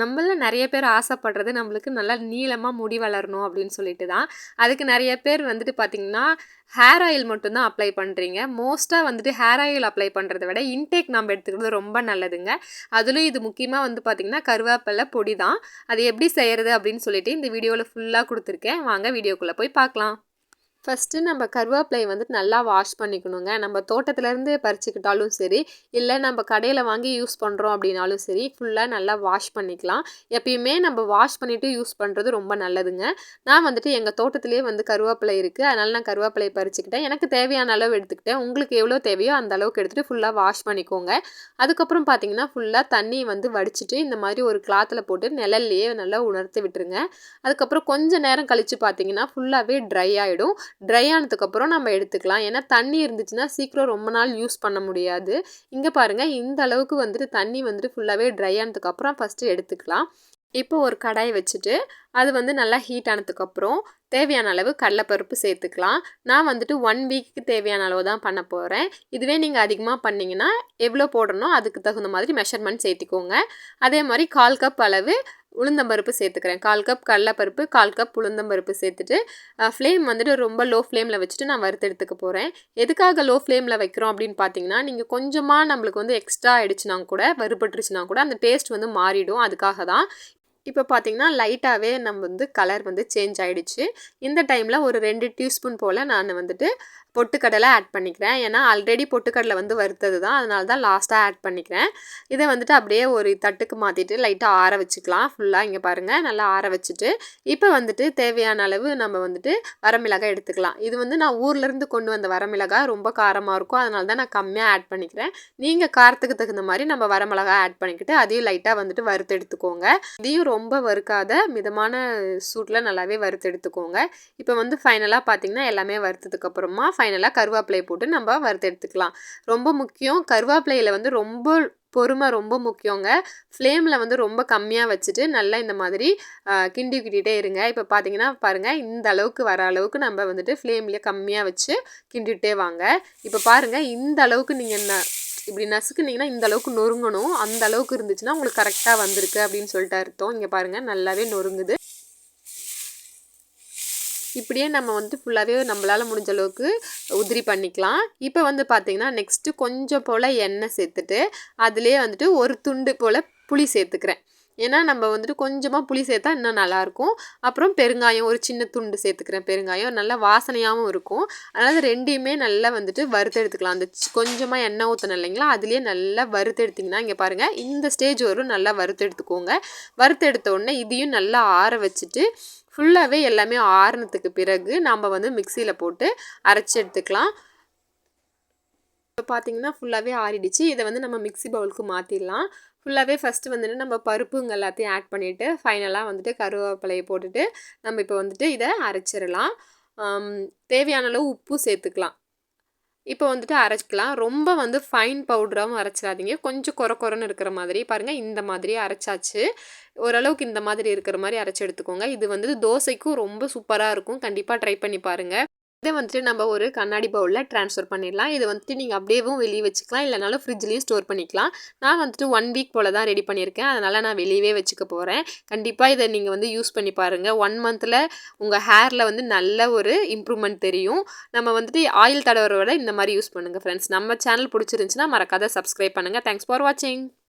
நம்மள நிறைய பேர் ஆசைப்படுறது நம்மளுக்கு நல்லா நீளமாக முடி வளரணும் அப்படின்னு சொல்லிட்டு தான். அதுக்கு நிறைய பேர் வந்துட்டு பார்த்திங்கன்னா ஹேர் ஆயில் மட்டும்தான் அப்ளை பண்ணுறீங்க மோஸ்ட்டாக வந்துட்டு ஹேர் ஆயில் அப்ளை பண்ணுறத விட இன்டேக் நம்ம எடுத்துக்கிறது ரொம்ப நல்லதுங்க. அதுலேயும் இது முக்கியமாக வந்து பார்த்திங்கன்னா கருவேப்பிலை பொடி தான். அது எப்படி செய்கிறது அப்படின்னு சொல்லிட்டு இந்த வீடியோவில் ஃபுல்லாக கொடுத்துருக்கேன். வாங்க வீடியோக்குள்ளே போய் பார்க்கலாம். ஃபஸ்ட்டு நம்ம கருவேப்பிலையை வந்துட்டு நல்லா வாஷ் பண்ணிக்கணுங்க. நம்ம தோட்டத்துலேருந்து பறிச்சுக்கிட்டாலும் சரி இல்லை நம்ம கடையில் வாங்கி யூஸ் பண்ணுறோம் அப்படின்னாலும் சரி ஃபுல்லாக நல்லா வாஷ் பண்ணிக்கலாம். எப்பயுமே நம்ம வாஷ் பண்ணிவிட்டு யூஸ் பண்ணுறது ரொம்ப நல்லதுங்க. நான் வந்துட்டு எங்கள் தோட்டத்துலேயே வந்து கருவேப்பிலை இருக்குது அதனால் நான் கருவேப்பிலையை பறிச்சுக்கிட்டேன். எனக்கு தேவையான அளவு எடுத்துக்கிட்டேன். உங்களுக்கு எவ்வளோ தேவையோ அந்த அளவுக்கு எடுத்துகிட்டு ஃபுல்லாக வாஷ் பண்ணிக்கோங்க. அதுக்கப்புறம் பார்த்தீங்கன்னா ஃபுல்லாக தண்ணி வந்து வடிச்சிட்டு இந்த மாதிரி ஒரு கிளாத்தில் போட்டு நிழல்லையே நல்லா உணர்த்தி விட்டுருங்க. அதுக்கப்புறம் கொஞ்சம் நேரம் கழித்து பார்த்தீங்கன்னா ஃபுல்லாகவே ட்ரை ஆகிடும் ட்ரை ஆனதுக்கப்புறம் நம்ம எடுத்துக்கலாம். ஏன்னா தண்ணி இருந்துச்சுன்னா சீக்கிரம் ரொம்ப நாள் யூஸ் பண்ண முடியாது. இங்கே பாருங்கள் இந்த அளவுக்கு வந்துட்டு தண்ணி வந்துட்டு ஃபுல்லாகவே ட்ரை ஆனதுக்கப்புறம் ஃபஸ்ட்டு எடுத்துக்கலாம். இப்போ ஒரு கடாய் வச்சுட்டு அது வந்து நல்லா ஹீட் ஆனதுக்கப்புறம் தேவையான அளவு கடலைப்பருப்பு சேர்த்துக்கலாம். நான் வந்துட்டு ஒன் வீக்கு தேவையான அளவு தான் பண்ண போகிறேன் இதுவே நீங்கள் அதிகமாக பண்ணிங்கன்னா எவ்வளோ போடணும் அதுக்கு தகுந்த மாதிரி மெஷர்மெண்ட் சேர்த்திக்கோங்க. அதே மாதிரி கால் கப் அளவு உளுந்தம்பருப்பு சேர்த்துக்கிறேன். கால் கப் கடலைப்பருப்பு கால் கப் உளுந்தம்பருப்பு சேர்த்துட்டு ஃப்ளேம் வந்துட்டு ரொம்ப லோ ஃப்ளேமில் வச்சுட்டு நான் வறுத்து எடுத்துக்க போகிறேன் எதுக்காக லோ ஃப்ளேமில் வைக்கிறோம் அப்படின்னு பார்த்தீங்கன்னா நீங்கள் கொஞ்சமாக நம்மளுக்கு வந்து எக்ஸ்ட்ரா ஆகிடுச்சுனா கூட வறுபட்டுருச்சுனா கூட அந்த டேஸ்ட் வந்து மாறிடும். அதுக்காக தான் இப்போ பார்த்தீங்கன்னா லைட்டாகவே நம்ம வந்து கலர் வந்து சேஞ்ச் ஆகிடுச்சு இந்த டைமில் ஒரு ரெண்டு டீஸ்பூன் போல் நான் வந்துட்டு பொட்டுக்கடலை ஆட் பண்ணிக்கிறேன். ஏன்னா ஆல்ரெடி பொட்டுக்கடலை வந்து வறுத்தது தான். அதனால தான் லாஸ்ட்டாக ஆட் பண்ணிக்கிறேன். இதை வந்துட்டு அப்படியே ஒரு தட்டுக்கு மாற்றிட்டு லைட்டாக ஆற வச்சுக்கலாம். ஃபுல்லாக இங்கே பாருங்கள் நல்லா ஆற வச்சுட்டு இப்போ வந்துட்டு தேவையான அளவு நம்ம வந்துட்டு வரமிளகாய் எடுத்துக்கலாம். இது வந்து நான் ஊர்லேருந்து கொண்டு வந்த வரமிளகாய். ரொம்ப காரமாக இருக்கும். அதனால தான் நான் கம்மியாக ஆட் பண்ணிக்கிறேன். நீங்கள் காரத்துக்கு தகுந்த மாதிரி நம்ம வரமிளகாய் ஆட் பண்ணிக்கிட்டு அதையும் லைட்டாக வந்துட்டு வறுத்து எடுத்துக்கோங்க. இதையும் ரொம்ப வறுக்காத மிதமான சூட்டில் நல்லாவே வறுத்து எடுத்துக்கோங்க. இப்போ வந்து ஃபைனலாக பார்த்தீங்கன்னா எல்லாமே வறுத்ததுக்கப்புறமா ஃபைனலாக கருவேப்பிலையை போட்டு நம்ம வறுத்து எடுத்துக்கலாம். ரொம்ப முக்கியம் கருவேப்பிலையில் வந்து ரொம்ப பொறுமை ரொம்ப முக்கியங்க. ஃப்ளேமில் வந்து ரொம்ப கம்மியாக வச்சுட்டு நல்லா இந்த மாதிரி கிண்டி கிட்டிகிட்டே இருங்க. இப்போ பார்த்தீங்கன்னா பாருங்கள் இந்த அளவுக்கு வர அளவுக்கு நம்ம வந்துட்டு ஃப்ளேம்லேயே கம்மியாக வச்சு கிண்டிகிட்டே வாங்க. இப்போ பாருங்கள் இந்த அளவுக்கு நீங்கள் என்ன இப்படி நசுக்குனிங்கன்னா இந்த அளவுக்கு நொறுங்கணும். அந்த அளவுக்கு இருந்துச்சுன்னா உங்களுக்கு கரெக்டாக வந்திருக்கு அப்படின்னு சொல்லிட்டு அர்த்தம். இங்கே பாருங்கள் நல்லாவே நொறுங்குது. இப்படியே நம்ம வந்து ஃபுல்லாகவே நம்மளால் முடிஞ்ச அளவுக்கு உதிரி பண்ணிக்கலாம். இப்போ வந்து பார்த்திங்கன்னா நெக்ஸ்ட்டு கொஞ்சம் போல் எண்ணெய் சேர்த்துட்டு அதிலே வந்துட்டு ஒரு துண்டு போல் புளி சேர்த்துக்கிறேன். ஏன்னா நம்ம வந்துட்டு கொஞ்சமாக புளி சேர்த்தா இன்னும் நல்லாயிருக்கும். அப்புறம் பெருங்காயம் ஒரு சின்ன துண்டு சேர்த்துக்கிறேன் பெருங்காயம். நல்லா வாசனையாகவும் இருக்கும். அதனால் ரெண்டையுமே நல்லா வந்துட்டு வறுத்து எடுத்துக்கலாம் அந்த கொஞ்சமாக எண்ணெய் ஊற்றணும் இல்லைங்களா? அதுலேயே நல்லா வறுத்து எடுத்திங்கன்னா இங்கே பாருங்கள் இந்த ஸ்டேஜ் வரும் நல்லா வறுத்து எடுத்துக்கோங்க வறுத்து எடுத்த உடனே இதையும் நல்லா ஆற வச்சுட்டு ஃபுல்லாகவே எல்லாமே ஆறுனதுக்கு பிறகு நம்ம வந்து மிக்சியில் போட்டு அரைச்சி எடுத்துக்கலாம் இப்போ பார்த்தீங்கன்னா ஃபுல்லாகவே ஆறிடுச்சு. இதை வந்து நம்ம மிக்சி பவுலுக்கு மாற்றிடலாம் ஃபுல்லாகவே ஃபஸ்ட்டு வந்துட்டு நம்ம பருப்புங்க எல்லாத்தையும் ஆட் பண்ணிவிட்டு ஃபைனலாக வந்துட்டு கருவேப்பிலையை போட்டுட்டு நம்ம இப்போ வந்துட்டு இதை அரைச்சிடலாம். தேவையான அளவு உப்பு சேர்த்துக்கலாம். இப்போ வந்துட்டு அரைச்சிக்கலாம். ரொம்ப வந்து ஃபைன் பவுடராகவும் அரைச்சிடாதீங்க. கொஞ்சம் குறை குறைன்னு இருக்கிற மாதிரி. பாருங்கள் இந்த மாதிரி அரைச்சாச்சு. ஓரளவுக்கு இந்த மாதிரி இருக்கிற மாதிரி அரைச்சி எடுத்துக்கோங்க. இது வந்து தோசைக்கும் ரொம்ப சூப்பராக இருக்கும். கண்டிப்பாக ட்ரை பண்ணி பாருங்கள் இதை வந்துட்டு நம்ம ஒரு கண்ணாடி பவுலில் ட்ரான்ஸ்ஃபர் பண்ணிடலாம். இது வந்துட்டு நீங்கள் அப்படியேவும் வெளியே வச்சுக்கலாம். இல்லைனாலும் ஃப்ரிட்ஜ்லேயும் ஸ்டோர் பண்ணிக்கலாம். நான் வந்துட்டு ஒன் வீக் போல் தான் ரெடி பண்ணியிருக்கேன். அதனால் நான் வெளியவே வச்சுக்க போகிறேன் கண்டிப்பாக இதை நீங்கள் வந்து யூஸ் பண்ணி பாருங்கள் ஒன் மந்தில் உங்கள் ஹேரில் வந்து நல்ல ஒரு இம்ப்ரூவ்மெண்ட் தெரியும். நம்ம வந்துட்டு ஆயில் தடவரை விட இந்த மாதிரி யூஸ் பண்ணுங்கள் ஃப்ரெண்ட்ஸ் நம்ம சேனல் பிடிச்சிருந்துச்சின்னா மறக்காத சப்ஸ்கிரைப் பண்ணுங்கள் தேங்க்ஸ் ஃபார் வாட்சிங்